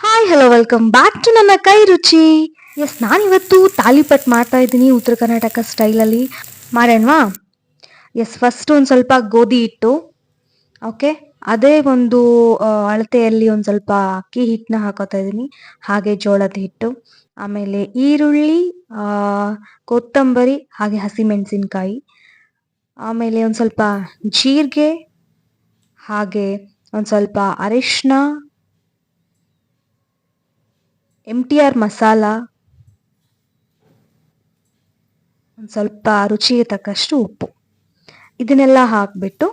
Hi hello welcome back to ನನ್ನ ಕೈ ರುಚಿ ಎಸ್ ನಾನಿವತ್ತು ತಾಲಿಪಟ್ ಮಾಡ್ತಾ ಇದ್ದೀನಿ ಉತ್ತರ ಕರ್ನಾಟಕ ಸ್ಟೈಲಲ್ಲಿ ಮಾಡೋಣವಾ ಎಸ್ ಫಸ್ಟ್ ಒಂದು ಸ್ವಲ್ಪ ಗೋಧಿ ಹಿಟ್ಟು. ಓಕೆ ಅದೇ ಒಂದು ಅಳತೆಯಲ್ಲಿ ಒಂದು ಸ್ವಲ್ಪ ಅಕ್ಕಿ ಹಿಟ್ಟನ್ನ ಹಾಕೋತಾ ಇದ್ದೀನಿ. ಹಾಗೆ ಜೋಳದ ಹಿಟ್ಟು. ಆಮೇಲೆ ಈರುಳ್ಳಿ ಕೊತ್ತಂಬರಿ, ಹಾಗೆ ಹಸಿಮೆಣಸಿನ್ಕಾಯಿ. ಆಮೇಲೆ ಒಂದು ಸ್ವಲ್ಪ ಜೀರಿಗೆ, ಹಾಗೆ ಒಂದು ಸ್ವಲ್ಪ ಅರಿಶಿನ ಎಂ ಟಿ ಆರ್ ಮಸಾಲ. ಒಂದು ಸ್ವಲ್ಪ ರುಚಿಗೆ ತಕ್ಕಷ್ಟು ಉಪ್ಪು. ಇದನ್ನೆಲ್ಲ ಹಾಕಿಬಿಟ್ಟು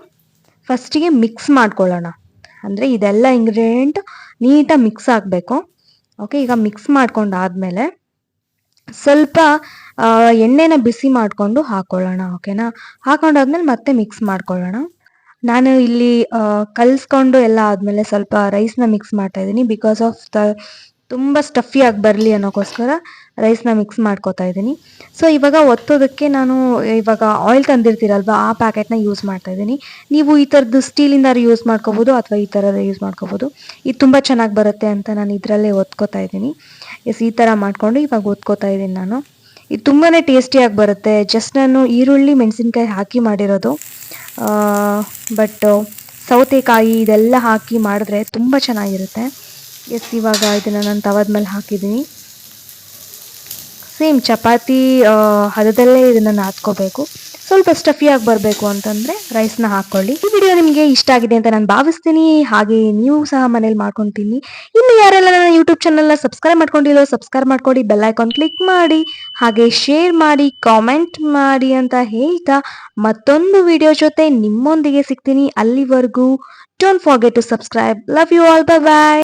ಫಸ್ಟಿಗೆ ಮಿಕ್ಸ್ ಮಾಡ್ಕೊಳ್ಳೋಣ. ಅಂದರೆ ಇದೆಲ್ಲ ಇಂಗ್ರೀಡಿಯೆಂಟ್ ನೀಟಾಗಿ ಮಿಕ್ಸ್ ಆಗಬೇಕು. ಓಕೆ ಈಗ ಮಿಕ್ಸ್ ಮಾಡ್ಕೊಂಡಾದಮೇಲೆ ಸ್ವಲ್ಪ ಎಣ್ಣೆನ ಬಿಸಿ ಮಾಡಿಕೊಂಡು ಹಾಕೊಳ್ಳೋಣ ಓಕೆನಾ ಹಾಕೊಂಡಾದ್ಮೇಲೆ ಮತ್ತೆ ಮಿಕ್ಸ್ ಮಾಡ್ಕೊಳ್ಳೋಣ. ನಾನು ಇಲ್ಲಿ ಕಲ್ಸ್ಕೊಂಡು ಎಲ್ಲ ಆದಮೇಲೆ ಸ್ವಲ್ಪ ರೈಸ್ನ ಮಿಕ್ಸ್ ಮಾಡ್ತಾ ಇದ್ದೀನಿ ಬಿಕಾಸ್ ಆಫ್ ದ ತುಂಬ ಆಗಿ ಬರಲಿ ಅನ್ನೋಕ್ಕೋಸ್ಕರ ರೈಸ್ನ ಮಿಕ್ಸ್ ಮಾಡ್ಕೋತಾ ಇದ್ದೀನಿ. ಸೊ ಇವಾಗ ಒತ್ತೋದಕ್ಕೆ ನಾನು ಇವಾಗ ಆಯಿಲ್ ತಂದಿರ್ತೀರಲ್ವ, ಆ ಪ್ಯಾಕೆಟ್ನ ಯೂಸ್ ಮಾಡ್ತಾ ಇದ್ದೀನಿ. ನೀವು ಈ ಥರದ್ದು ಸ್ಟೀಲಿಂದ ಯೂಸ್ ಮಾಡ್ಕೋಬೋದು ಅಥವಾ ಈ ಥರದ ಯೂಸ್ ಮಾಡ್ಕೋಬೋದು. ಇದು ತುಂಬ ಚೆನ್ನಾಗಿ ಬರುತ್ತೆ ಅಂತ ನಾನು ಇದರಲ್ಲೇ ಒತ್ಕೋತಾ ಇದ್ದೀನಿ. ಎಸ್ ಈ ಥರ ಮಾಡಿಕೊಂಡು ಇವಾಗ ಒತ್ಕೋತಾ ಇದ್ದೀನಿ ನಾನು. ಇದು ತುಂಬಾ ಟೇಸ್ಟಿಯಾಗಿ ಬರುತ್ತೆ. ಜಸ್ಟ್ ನಾನು ಈರುಳ್ಳಿ, ಮೆಣಸಿನ್ಕಾಯಿ ಹಾಕಿ ಮಾಡಿರೋದು. ಬಟ್ ಸೌತೆಕಾಯಿ ಇದೆಲ್ಲ ಹಾಕಿ ಮಾಡಿದ್ರೆ ತುಂಬ ಚೆನ್ನಾಗಿರುತ್ತೆ. ಎಸ್, ಇವಾಗ ಇದನ್ನು ನಾನು ತವದ ಮೇಲೆ ಹಾಕಿದ್ದೀನಿ. ಸೇಮ್ ಚಪಾತಿ ಹದದಲ್ಲೇ ಇದನ್ನು ನಾದ್ಕೋಬೇಕು. ಸ್ವಲ್ಪ ಸ್ಟಫಿಯಾಗಿ ಬರಬೇಕು ಅಂತಂದರೆ ರೈಸ್ನ ಹಾಕ್ಕೊಳ್ಳಿ ಈ ವಿಡಿಯೋ ನಿಮಗೆ ಇಷ್ಟ ಆಗಿದೆ ಅಂತ ನಾನು ಭಾವಿಸ್ತೀನಿ. ಹಾಗೆ ನೀವು ಸಹ ಮನೇಲಿ ಮಾಡ್ಕೊತೀನಿ. ಇನ್ನು ಯಾರೆಲ್ಲ ನನ್ನ ಯೂಟ್ಯೂಬ್ ಚಾನಲ್ನ ಸಬ್ಸ್ಕ್ರೈಬ್ ಮಾಡ್ಕೊಂಡಿಲ್ಲೋ ಸಬ್ಸ್ಕ್ರೈಬ್ ಮಾಡ್ಕೊಡಿ ಬೆಲ್ ಐಕಾನ್ ಕ್ಲಿಕ್ ಮಾಡಿ, ಹಾಗೆ ಶೇರ್ ಮಾಡಿ ಕಾಮೆಂಟ್ ಮಾಡಿ ಅಂತ ಹೇಳ್ತಾ ಮತ್ತೊಂದು ವಿಡಿಯೋ ಜೊತೆ ನಿಮ್ಮೊಂದಿಗೆ ಸಿಗ್ತೀನಿ ಅಲ್ಲಿವರೆಗೂ. Don't forget to subscribe love you all bye bye